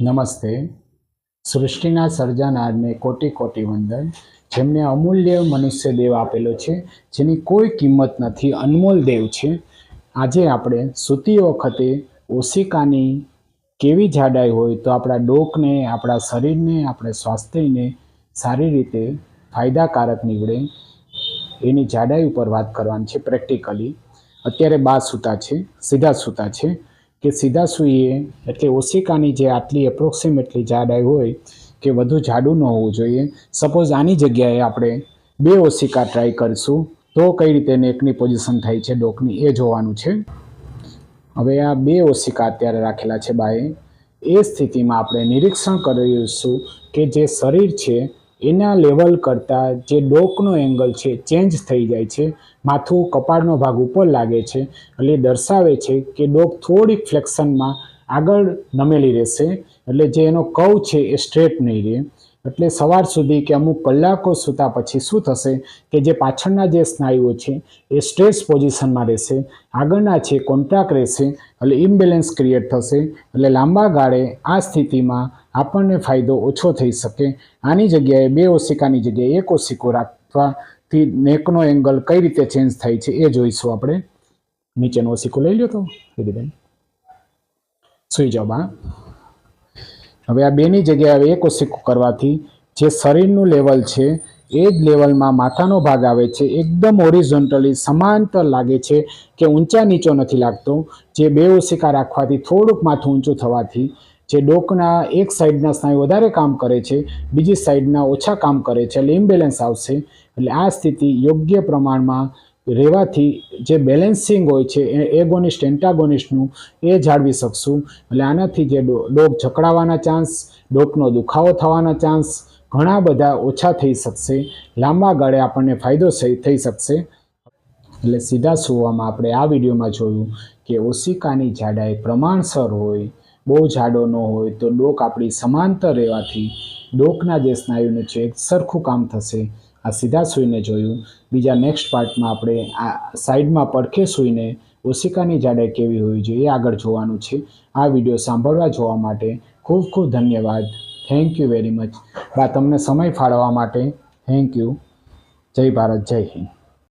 નમસ્તે. સૃષ્ટિના સર્જનારને કોટી કોટી વંદન, જેમને અમૂલ્ય મનુષ્ય દેવ આપેલો છે, જેની કોઈ કિંમત નથી, અનમોલ દેવ છે. આજે આપણે સૂતી વખતે ઓશિકાની કેવી જાડાઈ હોય તો આપણા ડોકને, આપણા શરીરને, આપણે સ્વાસ્થ્યને સારી રીતે ફાયદાકારક નીવડે એની જાડાઈ ઉપર વાત કરવાની છે પ્રેક્ટિકલી. અત્યારે બા સૂતા છે, સીધા સૂતા છે. કે સીધા સૂઈએ એટલે ઓશિકાની જે આટલી એપ્રોક્સિમેટલી જાડાઈ હોય, કે વધુ જાડું ન હોવું જોઈએ. સપોઝ આની જગ્યાએ આપણે બે ઓશિકા ટ્રાય કરીશું, તો કઈ રીતે નેકની પોઝિશન થાય છે, ડોકની, એ જોવાનું છે. હવે આ બે ઓશિકા અત્યારે રાખેલા છે બાએ. એ સ્થિતિમાં આપણે નિરીક્ષણ કરીશું કે જે શરીર છે એના લેવલ કરતાં જે ડોકનો એંગલ છે ચેન્જ થઈ જાય છે, માથું કપાળનો ભાગ ઉપર લાગે છે, એટલે દર્શાવે છે કે ડોક થોડીક ફ્લેક્શનમાં આગળ નમેલી રહેશે, એટલે જે એનો કવ છે એ સ્ટ્રેટ નહીં રહે. એટલે સવાર સુધી કે અમુક કલાકો સૂતા પછી શું થશે કે જે પાછળના જે સ્નાયુઓ છે એ સ્ટ્રેસ પોઝિશનમાં રહેશે, આગળના છે કોન્ટ્રાક્ટ રહેશે, એટલે ઇમ્બેલેન્સ ક્રિએટ થશે, એટલે લાંબા ગાળે આ સ્થિતિમાં આપણને ફાયદો ઓછો થઈ શકે. આની જગ્યાએ બે ઓશિકાની જગ્યાએ એક ઓશિકો રાખવાથી નેકનો એંગલ કઈ રીતે ચેન્જ થાય છે એ જોઈશું આપણે. નીચેનો ઓશિકો લઈ લ્યો તો દીદીબેન સુઈ જાઓ બા. હવે આ બેની જગ્યાએ એક ઓશિકો કરવાથી જે શરીરનું લેવલ છે, એ જ લેવલમાં માથાનો ભાગ આવે છે, એકદમ ઓરિઝોન્ટલી સમાંતર લાગે છે કે ઊંચા નીચો નથી લાગતો. જે બે ઓશિકા રાખવાથી થોડુંક માથું ઊંચું થવાથી જે ડોકના એક સાઈડના સ્નાયુ વધારે કામ કરે છે, બીજી સાઈડના ઓછા કામ કરે છે, એટલે ઇમ્બેલેન્સ આવશે. એટલે આ સ્થિતિ યોગ્ય પ્રમાણમાં રહેવાથી જે બેલેન્સિંગ હોય છે, એ એગોનિસ્ટ એન્ટાગોનિસ્ટનું એ જાળવી શકશું. એટલે આનાથી જે ડોક જકડાવાના ચાન્સ ડોકનો દુખાવો થવાના ચાન્સ ઘણા બધા ઓછા થઈ શકશે. લાંબા ગાળે આપણને ફાયદો થઈ શકશે. એટલે સીધા સુવામાં આપણે આ વિડીયોમાં જોયું કે ઓશિકાની જાડાઈ પ્રમાણસર હોય, બહુ જાડો ન હોય, તો ડોક આપણી સમાંતર રહેવાથી ડોકના જે સ્નાયુનું છે સરખું કામ થશે. આ સીધા સૂઈને જોયું. બીજા નેક્સ્ટ પાર્ટમાં આપણે આ સાઈડમાં પડખે સૂઈને ઓશિકાની જાડાઈ કેવી હોવી જોઈએ એ આગળ જોવાનું છે. આ વીડિયો સાંભળવા જોવા માટે ખૂબ ખૂબ ધન્યવાદ. થેન્ક યુ વેરી મચ બા, તમને સમય ફાળવવા માટે થેન્ક યુ જય ભારત, જય હિન્દ.